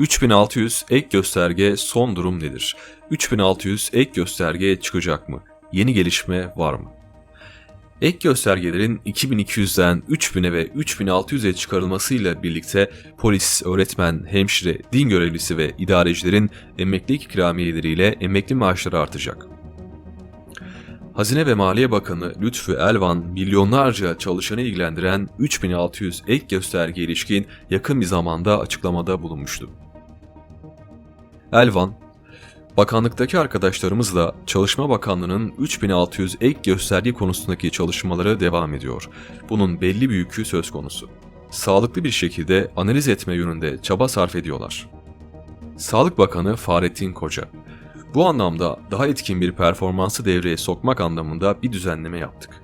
3600 ek gösterge son durum nedir? 3600 ek gösterge çıkacak mı? Yeni gelişme var mı? Ek göstergelerin 2200'den 3000'e ve 3600'e çıkarılmasıyla birlikte polis, öğretmen, hemşire, din görevlisi ve idarecilerin emeklilik ikramiyeleriyle emekli maaşları artacak. Hazine ve Maliye Bakanı Lütfü Elvan, milyonlarca çalışanı ilgilendiren 3600 ek gösterge ilişkin yakın bir zamanda açıklamada bulunmuştu. Elvan, Bakanlıktaki arkadaşlarımızla Çalışma Bakanlığı'nın 3600 ek gösterge konusundaki çalışmaları devam ediyor. Bunun belli bir yükü söz konusu. Sağlıklı bir şekilde analiz etme yönünde çaba sarf ediyorlar. Sağlık Bakanı Fahrettin Koca, bu anlamda daha etkin bir performansı devreye sokmak anlamında bir düzenleme yaptık.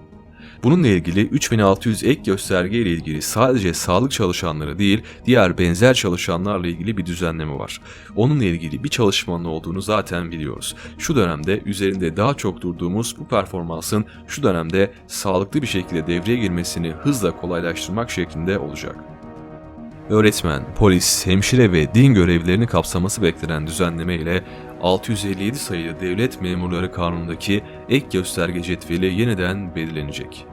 Bununla ilgili 3600 ek gösterge ile ilgili sadece sağlık çalışanları değil, diğer benzer çalışanlarla ilgili bir düzenleme var. Onunla ilgili bir çalışmanın olduğunu zaten biliyoruz. Şu dönemde üzerinde daha çok durduğumuz bu performansın şu dönemde sağlıklı bir şekilde devreye girmesini hızla kolaylaştırmak şeklinde olacak. Öğretmen, polis, hemşire ve din görevlilerini kapsaması beklenen düzenleme ile 657 sayılı Devlet Memurları Kanunu'ndaki ek gösterge cetveli yeniden belirlenecek.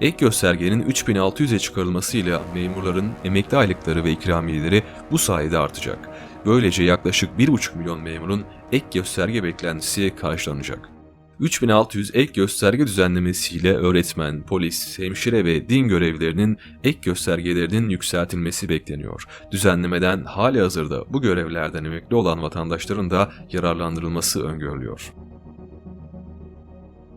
Ek göstergenin 3600'e çıkarılmasıyla memurların emekli aylıkları ve ikramiyeleri bu sayede artacak. Böylece yaklaşık 1,5 milyon memurun ek gösterge beklentisi karşılanacak. 3600 ek gösterge düzenlemesiyle öğretmen, polis, hemşire ve din görevlilerinin ek göstergelerinin yükseltilmesi bekleniyor. Düzenlemeden hali hazırda bu görevlerden emekli olan vatandaşların da yararlandırılması öngörülüyor.